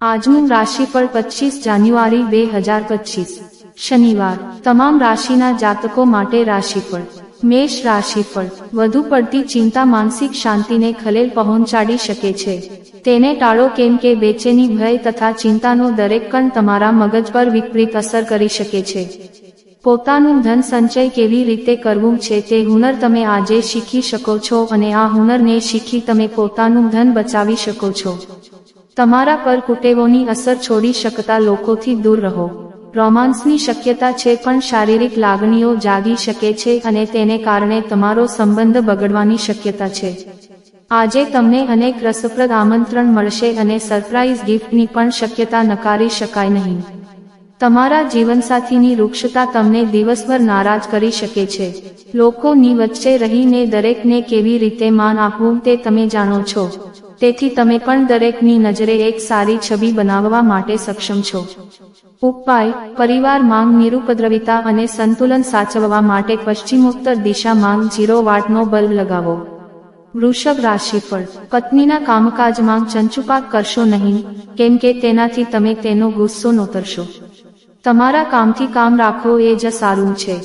આજનું રાશિફળ પચીસ જાન્યુઆરી બે હજાર પચીસ શનિવાર. તમામ રાશિના જાતકો માટે રાશિફળ. મેષ રાશિફળ. વધુ પડતી ચિંતા માનસિક શાંતિને ખલેલ પહોંચાડી શકે છે. તેને ટાળો કેમ કે બેચેની ભય તથા ચિંતાનો દરેક કણ તમારા મગજ પર વિપરીત અસર કરી શકે છે. પોતાનું ધન સંચય કેવી રીતે કરવું છે તે હુનર તમે આજે શીખી શકો છો અને આ હુનરને શીખી તમે પોતાનું ધન બચાવી શકો છો. તમારા પર કુટેવોની અસર છોડી શકતા લોકોથી દૂર રહો. રોમાન્સની શક્યતા છે પણ શારીરિક લાગણીઓ જાગી શકે છે અને તેને કારણે તમારો સંબંધ બગડવાની શક્યતા છે. આજે તમને અનેક રસપ્રદ આમંત્રણ મળશે અને સરપ્રાઇઝ ગિફ્ટની પણ શક્યતા નકારી શકાય નહીં. તમારા જીવનસાથીની વૃક્ષતા તમને દિવસભર નારાજ કરી શકે છે. લોકોની વચ્ચે રહીને દરેકને કેવી રીતે માન આપવું તે તમે જાણો છો. તેથી તમે પણ દરેકની નજરે એક સારી છબી બનાવવા માટે સક્ષમ છો. ઉપાય, પરિવાર માંગ નિરુપદ્રવિતા અને સંતુલન સાચવવા માટે પશ્ચિમોત્તર દિશા માંગ જીરો વાટનો બલ્બ લગાવો. વૃષભ રાશિફળ, પત્નીના કામકાજમાં ચંચુપાક કરશો નહીં, કેમ કે તેનાથી તમે તેનો ગુસ્સો નોતરશો. તમારા કામથી કામ રાખો એ જ સારું છે.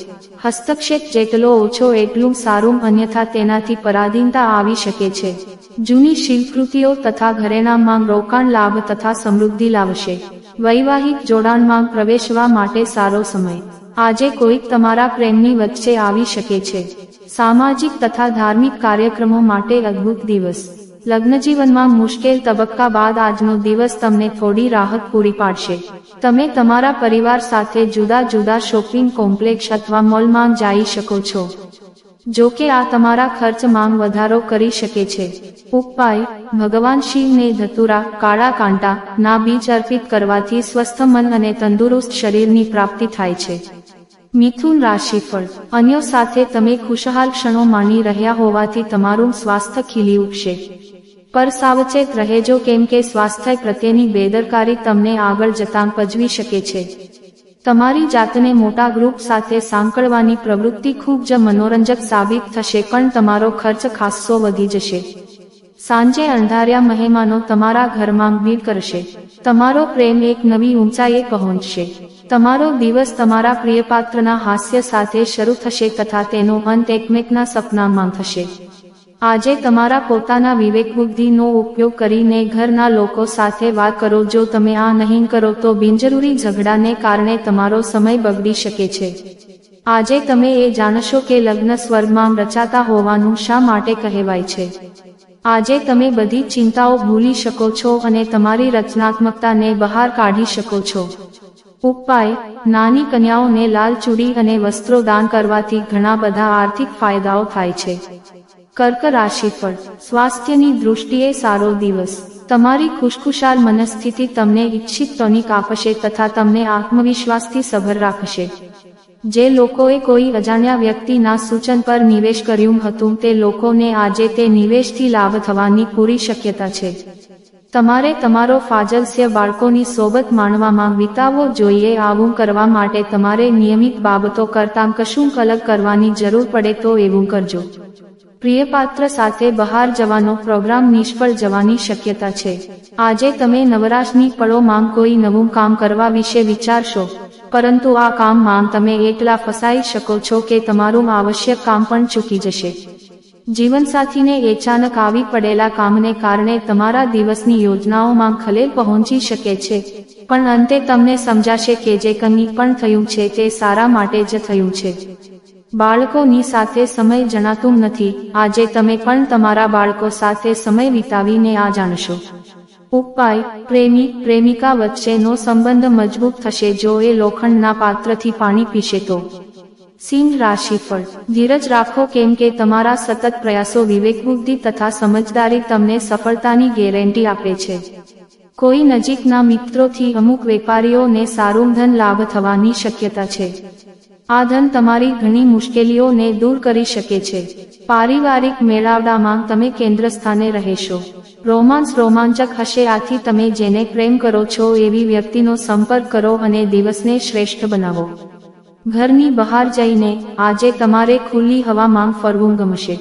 હસ્તક્ષેપ જેટલો ઓછો એટલું સારું અન્યથા તેનાથી પરાધીનતા આવી શકે છે. જૂની શિલ્પકૃતિઓ તથા ઘરેણામાં રોકાણ લાભ તથા સમૃદ્ધિ લાવશે. વૈવાહિક જોડાણમાં પ્રવેશવા માટે સારો સમય. આજે કોઈક તમારા પ્રેમની વચ્ચે આવી શકે છે. સામાજિક તથા ધાર્મિક કાર્યક્રમો માટે અદ્ભુત દિવસ. લગ્નજીવનમાં મુશ્કેલ તબક્કા બાદ આજનો દિવસ તમને થોડી રાહત પૂરી પાડશે. તમે તમારા પરિવાર સાથે જુદા જુદા શોપિંગ કોમ્પ્લેક્ષ અથવા મોલમાં જઈ શકો છો. જો કે આ તમારા ખર્ચમાં વધારો કરી શકે છે. ઉપાય, ભગવાન શિવને ધતુરા, કાળા કાંટા, ના બીજ અર્પિત કરવાથી સ્વસ્થ મન અને તંદુરસ્ત શરીરની પ્રાપ્તિ થાય છે. મિથુન રાશિફળ, અન્યો સાથે તમે ખુશહાલ ક્ષણો માણી રહ્યા હોવાથી તમારું સ્વાસ્થ્ય ખીલી ઉઠશે. પર સાવચેત રહેજો કેમ કે સ્વાસ્થ્ય પ્રત્યેની બેદરકારી તમને આગળ જતાં પજવી શકે છે. તમારી જાતને મોટા ગ્રુપ સાથે સાંકળવાની પ્રવૃત્તિ ખૂબ જ મનોરંજક સાબિત થશે પણ તમારો ખર્ચ ખાસ્સો વધી જશે. સાંજે અંધાર્યા મહેમાનો તમારા ઘરમાં ભીડ કરશે. તમારો પ્રેમ એક નવી ઊંચાઈએ પહોંચશે. તમારો દિવસ તમારા પ્રિયપાત્રના હાસ્ય સાથે શરૂ થશે તથા તેનો અંત એકમેકના સપનામાં થશે. આજે તમારા પોતાના વિવેક બુદ્ધિનો ઉપયોગ કરીને ઘરના લોકો સાથે વાત કરો, જો તમે આ નહીં કરો તો બિનજરૂરી ઝઘડાને કારણે તમારો સમય બગડી શકે છે. આજે તમે એ જાણશો કે લગ્ન સ્વર્ગમાં રચાતા હોવાનું શા માટે કહેવાય છે. આજે તમે બધી ચિંતાઓ ભૂલી શકો છો અને તમારી રચનાત્મકતાને બહાર કાઢી શકો છો. ઉપાય, નાની કન્યાઓને લાલ ચૂડી અને વસ્ત્રો દાન કરવાથી ઘણા બધા આર્થિક ફાયદાઓ થાય છે. કર્ક રાશિફળ સ્વાસ્થ્યની દૃષ્ટિએ સારો દિવસ. તમારી ખુશખુશાલ મનસ્થિતિ તમને ઈચ્છિત ટોનિક આપશે તથા તમને આત્મવિશ્વાસથી સભર રાખશે. જે લોકોએ કોઈ અજાણ્યા વ્યક્તિના સૂચન પર નિવેશ કર્યું હતું તે લોકોને આજે તે નિવેશથી લાભ થવાની પૂરી શક્યતા છે. તમારે તમારો ફાજલસ્ય બાળકોની સોબત માણવામાં વિતાવવો જોઈએ આવું કરવા માટે તમારે નિયમિત બાબતો કરતાં કશું અલગ કરવાની જરૂર પડે તો એવું કરજો. પ્રિયપાત્ર સાથે બહાર જવાનો પ્રોગ્રામ નિષ્ફળ જવાની શક્યતા છે. આજે તમે નવરાશની પળોમાં કોઈ નવું કામ કરવા વિશે વિચારશો, પરંતુ આ કામમાં તમે એટલા ફસાઈ શકો છો કે તમારું આવશ્યક કામ પણ ચૂકી જશે. જીવનસાથીને અચાનક આવી પડેલા કામને કારણે તમારા દિવસની યોજનાઓમાં ખલેલ પહોંચી શકે છે, પણ અંતે તમને સમજાશે કે જે કંઈ પણ થયું છે તે સારા માટે જ થયું છે. બાળકોની સાથે સમય જણાતું નથી. આજે તમે પણ તમારા બાળકો સાથે સમય વિતાવીને આ જાણશો. ઉપાય, પ્રેમી, પ્રેમિકા વચ્ચેનો સંબંધ મજબૂત થશે જો એ લોખંડના પાત્રથી પાણી પીશે તો. સિંહ રાશિફળ ધીરજ રાખો કેમ કે તમારા સતત પ્રયાસો વિવેકબુદ્ધિ તથા સમજદારી તમને સફળતાની ગેરંટી આપે છે. કોઈ નજીકના મિત્રોથી અમુક વેપારીઓને સારું ધન લાભ થવાની શક્યતા છે. આ ધન તમારી ઘણી મુશ્કેલીઓને દૂર કરી શકે છે. પારિવારિક મેળાવડામાં તમે કેન્દ્ર સ્થાને રહેશો. રોમાન્સ રોમાંચક હશે આથી તમે જેને પ્રેમ કરો છો એવી વ્યક્તિનો સંપર્ક કરો અને દિવસને શ્રેષ્ઠ બનાવો. ઘરની બહાર જઈને આજે તમારે ખુલ્લી હવામાં ફરવું ગમશે.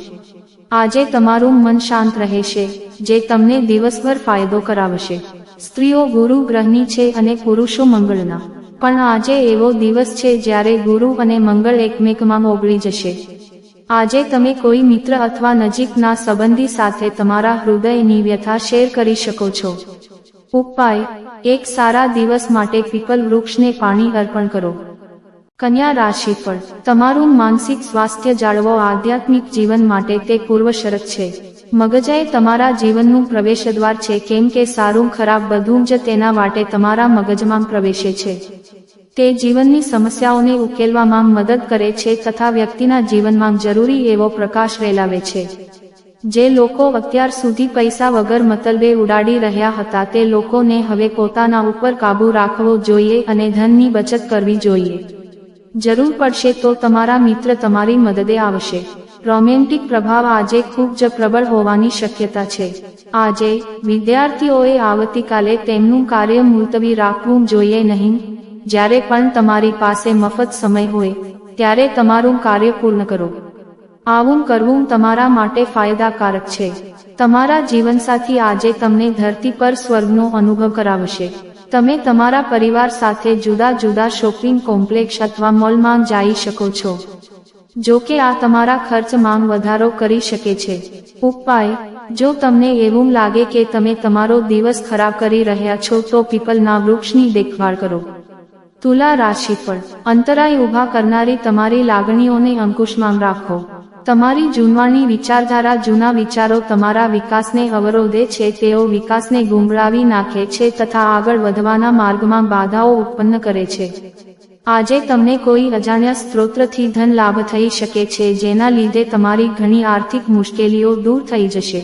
આજે તમારું મન શાંત રહેશે, જે તમને દિવસભર ફાયદો કરાવશે. સ્ત્રીઓ ગુરુ ગ્રહની છે અને પુરુષો મંગળના. પણ આજે એવો દિવસ છે જ્યારે ગુરુ અને મંગળ એકમેકમાં ઓગળી જશે. આજે તમે કોઈ મિત્ર અથવા નજીકના સંબંધી સાથે તમારા હૃદયની વ્યથા શેર કરી શકો છો. ઉપાય, એક સારા દિવસ માટે પીપલ વૃક્ષને પાણી અર્પણ કરો. કન્યા રાશિ પર તમારું માનસિક સ્વાસ્થ્ય જાળવો આધ્યાત્મિક જીવન માટે તે પૂર્વ શરત છે. મગજ એ તમારા જીવનનું પ્રવેશદ્વાર છે. કેમ કે સારું, ખરાબ બધું જ તેના માટે તમારા મગજમાં પ્રવેશે છે. તે જીવનની સમસ્યાઓને ઉકેલવામાં મદદ કરે છે તથા વ્યક્તિના જીવનમાં જરૂરી એવો પ્રકાશ રેલાવે છે. જે લોકો અત્યાર સુધી પૈસા વગર મતલબે ઉડાડી રહ્યા હતા તે લોકોને હવે પોતાના ઉપર કાબૂ રાખવો જોઈએ અને ધનની બચત કરવી જોઈએ. જરૂર પડશે તો તમારા મિત્ર તમારી મદદે આવશે. રોમેન્ટિક પ્રભાવ આજે ખૂબ જ પ્રબળ હોવાની શક્યતા છે. આજે, વિદ્યાર્થીઓએ આવતીકાલે તેમનું કાર્ય મુલતવી રાખવું જોઈએ નહીં. જ્યારે પણ તમારી પાસે મફત સમય હોય, ત્યારે તમારું કાર્ય પૂર્ણ કરો. આવું કરવું તમારા માટે ફાયદાકારક છે. તમારા જીવનસાથી આજે તમને ધરતી પર સ્વર્ગનો અનુભવ કરાવશે. તમે તમારા પરિવાર સાથે જુદા જુદા શોપિંગ કોમ્પ્લેક્ષ અથવા મોલમાં જઈ શકો છો. જો કે આ તમારા ખર્ચમાં વધારો કરી શકે છે. ઉપાય, જો તમને એવું લાગે કે તમે તમારો દિવસ ખરાબ કરી રહ્યા છો તો પીપલના વૃક્ષની દેખભાળ કરો. તુલા રાશિ પર, અંતરાય ઊભા કરનારી તમારી લાગણીઓને અંકુશમાં રાખો. તમારી જૂનવાણી વિચારધારા જૂના વિચારો તમારા વિકાસને અવરોધે છે, તેઓ વિકાસને ગુમરાવી નાખે છે તથા આગળ વધવાના માર્ગમાં બાધાઓ ઉત્પન્ન કરે છે. આજે તમને કોઈ અજાણ્યા સ્ત્રોતથી ધન લાભ થઈ શકે છે, જેના લીધે તમારી ઘણી આર્થિક મુશ્કેલીઓ દૂર થઈ જશે.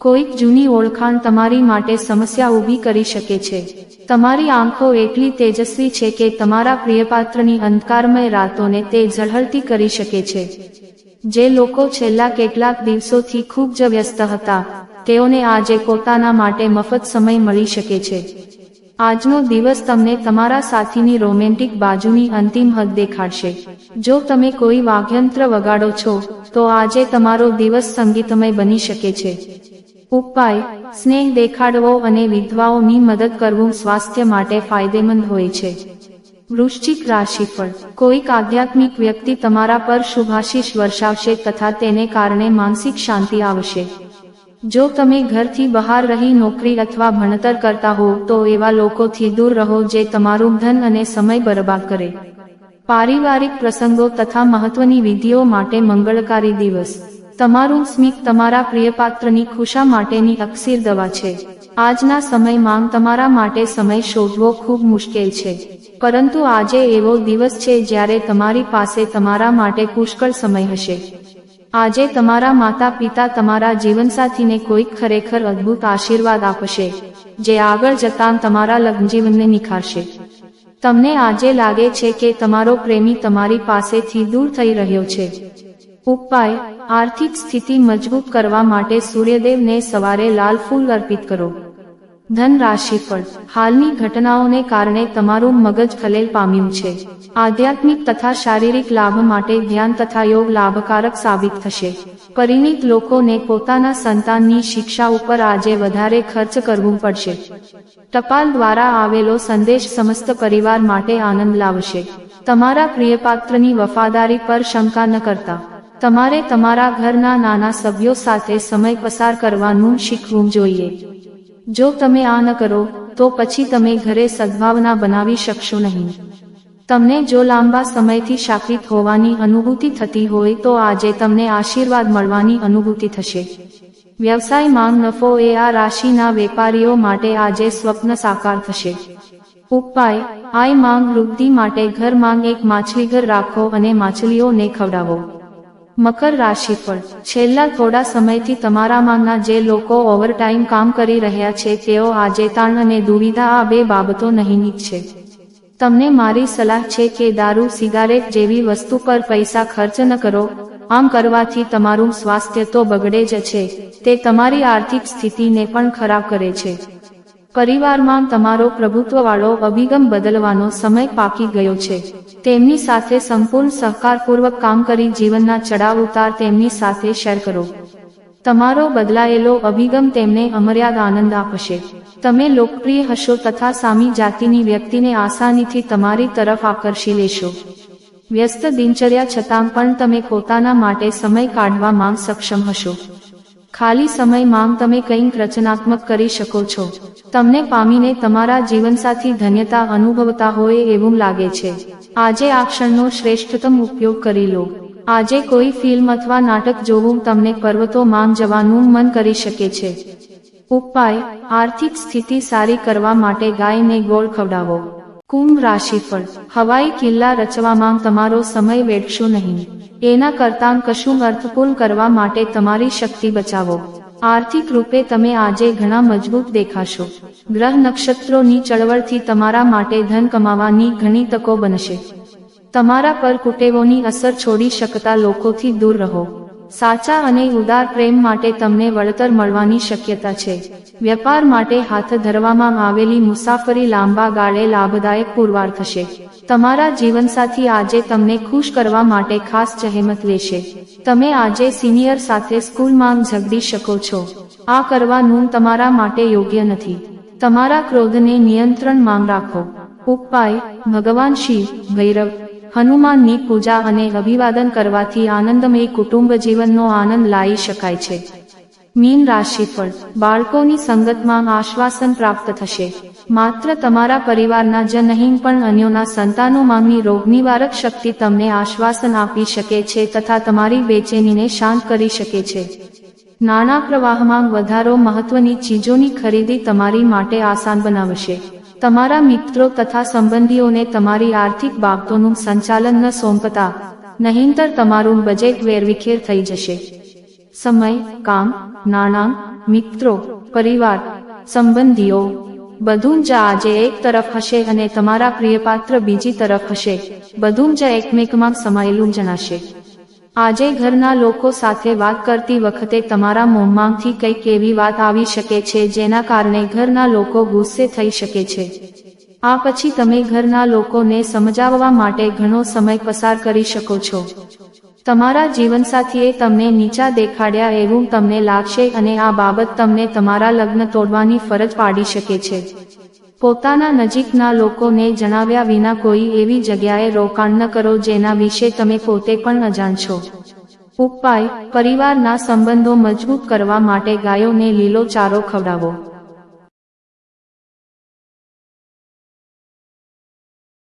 કોઈક જૂની ઓળખાણ તમારી માટે સમસ્યા ઊભી કરી શકે છે. તમારી આંખો એટલી તેજસ્વી છે કે તમારા પ્રિયપાત્રની અંધકારમય રાતોને તે ઝળહળતી કરી શકે છે. જે લોકો છેલ્લા કેટલાક દિવસોથી ખૂબ જ વ્યસ્ત હતા, તેઓને આજે પોતાના માટે મફત સમય મળી શકે છે. આજનો દિવસ તમને તમારા સાથીની રોમેન્ટિક બાજુની અંતિમ હદ દેખાડશે. જો તમે કોઈ વાઘયંત્ર વગાડો છો, તો આજે તમારો દિવસ સંગીતમય બની શકે છે. ઉપાય, સ્નેહ દેખાડવો અને વિધવાઓની મદદ કરવું સ્વાસ્થ્ય માટે ફાયદેમંદ હોય છે. વૃશ્ચિક રાશિફળ, કોઈક આધ્યાત્મિક વ્યક્તિ તમારા પર શુભાશીષ વર્ષાવશે તથા તેને કારણે માનસિક શાંતિ આવશે. જો તમે ઘરથી બહાર રહી નોકરી અથવા ભણતર કરતા હો, તો એવા લોકોથી દૂર રહો જે તમારું ધન અને સમય બરબાદ કરે. પારિવારિક પ્રસંગો તથા મહત્વની વિધિઓ માટે મંગળકારી દિવસ. તમારું સ્મિત તમારા પ્રિયપાત્રની ખુશા માટેની અક્ષીર દવા છે. આજના સમયમાં તમારા માટે સમય શોધવો ખૂબ મુશ્કેલ છે. પરંતુ આજે એવો દિવસ છે જ્યારે તમારી પાસે તમારા માટે પુષ્કળ સમય હશે. આજે તમારા માતા પિતા તમારા જીવનસાથીને કોઈક ખરેખર અદ્ભુત આશીર્વાદ આપશે, જે આગળ જતાં તમારા લગ્નજીવનને નિખારશે. તમને આજે લાગે છે કે તમારો પ્રેમી તમારી પાસેથી દૂર થઈ રહ્યો છે. ઉપાય, આર્થિક સ્થિતિ મજબૂત કરવા માટે સૂર્યદેવને સવારે લાલ ફૂલ અર્પિત કરો. ધન રાશિફળ હાલની ઘટનાઓને કારણે તમારું મગજ ખલેલ પામ્યું છે. આધ્યાત્મિક તથા શારીરિક લાભ માટે ધ્યાન તથા યોગ લાભકારક સાબિત થશે. પરિણીત લોકોને પોતાના સંતાનની શિક્ષા ઉપર આજે વધારે ખર્ચ કરવું પડશે. ટપાલ દ્વારા આવેલો સંદેશ સમસ્ત પરિવાર માટે આનંદ લાવશે. તમારા પ્રિયપાત્રની વફાદારી પર શંકા ન કરતા. તમારે તમારા ઘરના નાના સભ્યો સાથે સમય પસાર કરવાનું શીખવું જોઈએ. જો તમે આ ન કરો, તો પછી તમે ઘરે સદભાવના બનાવી શકશો નહીં. તમને જો લાંબા સમયથી શાપિત હોવાની અનુભૂતિ થતી હોય, તો આજે તમને આશીર્વાદ મળવાની અનુભૂતિ થશે. વ્યવસાયમાં નફો એ આ રાશિના વેપારીઓ માટે આજે સ્વપ્ન સાકાર થશે. ઉપાય, આય માંગ વૃદ્ધિ માટે ઘર માંગ એક માછલીઘર રાખો અને માછલીઓને ખવડાવો. મકર રાશિ રાશિફળ છેલ્લા થોડા સમયથી તમારામાંના જે લોકો ઓવરટાઈમ કામ કરી રહ્યા છે, તેઓ આજે તાણ અને દુવિધા આ બે બાબતો નહીંની છે. તમને મારી સલાહ છે કે દારૂ, સિગારેટ જેવી વસ્તુ પર પૈસા ખર્ચ ન કરો. આમ કરવાથી તમારું સ્વાસ્થ્ય તો બગડે જ છે. તે તમારી આર્થિક સ્થિતિને પણ ખરાબ કરે છે. પરિવારમાં તમારો પ્રભુત્વવાળો અભિગમ બદલવાનો સમય પાકી ગયો છે. તેમની સાથે સંપૂર્ણ સહકારપૂર્વક કામ કરી જીવનના ચડાવ ઉતાર તેમની સાથે શેર કરો. તમારો બદલાયેલો અભિગમ તેમને અમર્યાદ આનંદ આપશે. તમે લોકપ્રિય હશો તથા સામી જાતિની વ્યક્તિને આસાનીથી તમારી તરફ આકર્ષી લેશો. વ્યસ્ત દિનચર્યા છતાં પણ તમે પોતાના માટે સમય કાઢવામાં સક્ષમ હશો. ખાલી સમય માંગ તમે કંઈક રચનાત્મક કરી શકો છો. તમને પામીને તમારા જીવનસાથી ધન્યતા અનુભવતા હોય એવું લાગે છે. આજે આ ક્ષણનો શ્રેષ્ઠતમ ઉપયોગ કરી લો. આજે કોઈ ફિલ્મ અથવા નાટક જોવું તમને પર્વતો માંગ જવાનું મન કરી શકે છે. ઉપાય, આર્થિક સ્થિતિ સારી કરવા માટે ગાયને ગોળ ખવડાવો. કુંભ રાશિફળ. હવાઈ કિલ્લા રચવામાં તમારો સમય વેડશો નહીં. એના કરતાં કશું અર્થપૂર્ણ કરવા માટે તમારી શક્તિ બચાવો. આર્થિક રૂપે તમે આજે ઘણા મજબૂત દેખાશો. ગ્રહ નક્ષત્રોની ચળવળથી તમારા માટે ધન કમાવાની ઘણી તકો બનશે. તમારા પર કુટેવોની અસર છોડી શકતા લોકોથી દૂર રહો. સાચા અને ઉદાર પ્રેમ માટે તમને વળતર મળવાની શક્યતા છે. વેપાર માટે હાથ ધરવામાં આવેલી મુસાફરી લાંબા ગાળે લાભદાયક પુરવાર થશે. તમારા જીવનસાથી આજે તમને ખુશ કરવા માટે ખાસ જહેમત લેશે. તમે આજે સિનિયર સાથે સ્કૂલમાં ઝઘડી શકો છો. આ કરવાનું તમારા માટે યોગ્ય નથી. તમારા ક્રોધને નિયંત્રણમાં રાખો. ઉપાય, ભગવાન શિવ ભૈરવ હનુમાનની પૂજા અને અભિવાદન કરવાથી આનંદમય કુટુંબ જીવનનો આનંદ લાવી શકાય છે. મીન રાશિફળ. બાળકોની સંગતમાં આશ્વાસન પ્રાપ્ત થશે. માત્ર તમારા પરિવારના જ નહીં, પણ અન્યોના સંતાનોમાંની રોગનિવારક શક્તિ તમને આશ્વાસન આપી શકે છે તથા તમારી બેચેનીને શાંત કરી શકે છે. નાણાં પ્રવાહમાં વધારો મહત્વની ચીજોની ખરીદી તમારી માટે આસાન બનાવશે. તમારા મિત્રો તથા સંબંધીઓને તમારી આર્થિક બાબતોનું સંચાલન ન સોંપતા, નહીંતર તમારું બજેટ વેરવિખેર થઈ જશે. સમય, કામ, નાણાં, મિત્રો, પરિવાર, સંબંધીઓ, બધું જ આજે એક તરફ હશે અને તમારા પ્રિયપાત્ર બીજી તરફ હશે. બધું જ એકમેકમાં સમાયેલું જણાશે. આજે ઘરના લોકો સાથે વાત કરતી વખતે તમારા મોંમાંથી કંઈક એવી વાત આવી શકે છે જેના કારણે ઘરના લોકો ગુસ્સે થઈ શકે છે. આ પછી તમે ઘરના લોકોને સમજાવવા માટે ઘણો સમય પસાર કરી શકો છો. તમારા જીવનસાથીએ તમને નીચા દેખાડ્યા એવું તમને લાગશે અને આ બાબત તમને તમારા લગ્ન તોડવાની ફરજ પાડી શકે છે. પોતાના નજીકના લોકોને જણાવ્યા વિના કોઈ એવી જગ્યાએ રોકાણ ન કરો જેના વિશે તમે પોતે પણ અજાણ છો ઉપાય, પરિવારના સંબંધો મજબૂત કરવા માટે ગાયોને લીલો ચારો ખવડાવો.